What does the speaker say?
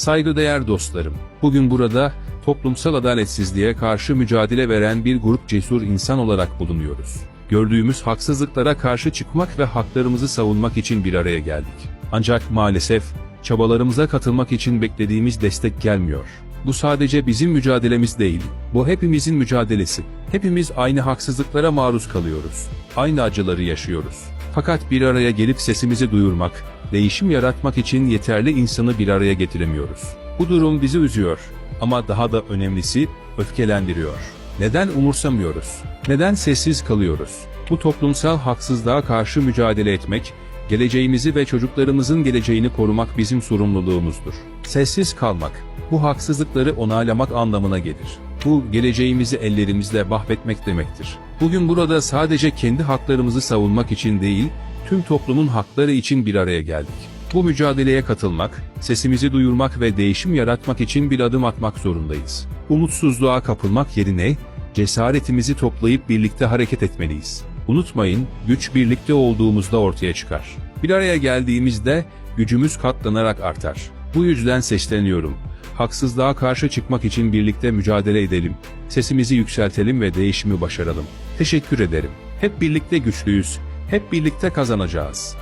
Saygıdeğer dostlarım, bugün burada toplumsal adaletsizliğe karşı mücadele veren bir grup cesur insan olarak bulunuyoruz. Gördüğümüz haksızlıklara karşı çıkmak ve haklarımızı savunmak için bir araya geldik. Ancak maalesef çabalarımıza katılmak için beklediğimiz destek gelmiyor. Bu sadece bizim mücadelemiz değil, bu hepimizin mücadelesi. Hepimiz aynı haksızlıklara maruz kalıyoruz. Aynı acıları yaşıyoruz. Fakat bir araya gelip sesimizi duyurmak, değişim yaratmak için yeterli insanı bir araya getiremiyoruz. Bu durum bizi üzüyor ama daha da önemlisi öfkelendiriyor. Neden umursamıyoruz? Neden sessiz kalıyoruz? Bu toplumsal haksızlığa karşı mücadele etmek, geleceğimizi ve çocuklarımızın geleceğini korumak bizim sorumluluğumuzdur. Sessiz kalmak, bu haksızlıkları onaylamak anlamına gelir. Bu geleceğimizi ellerimizle mahvetmek demektir. Bugün burada sadece kendi haklarımızı savunmak için değil, tüm toplumun hakları için bir araya geldik. Bu mücadeleye katılmak, sesimizi duyurmak ve değişim yaratmak için bir adım atmak zorundayız. Umutsuzluğa kapılmak yerine cesaretimizi toplayıp birlikte hareket etmeliyiz. Unutmayın, güç birlikte olduğumuzda ortaya çıkar. Bir araya geldiğimizde gücümüz katlanarak artar. Bu yüzden sesleniyorum. Haksızlığa karşı çıkmak için birlikte mücadele edelim. Sesimizi yükseltelim ve değişimi başaralım. Teşekkür ederim. Hep birlikte güçlüyüz. Hep birlikte kazanacağız.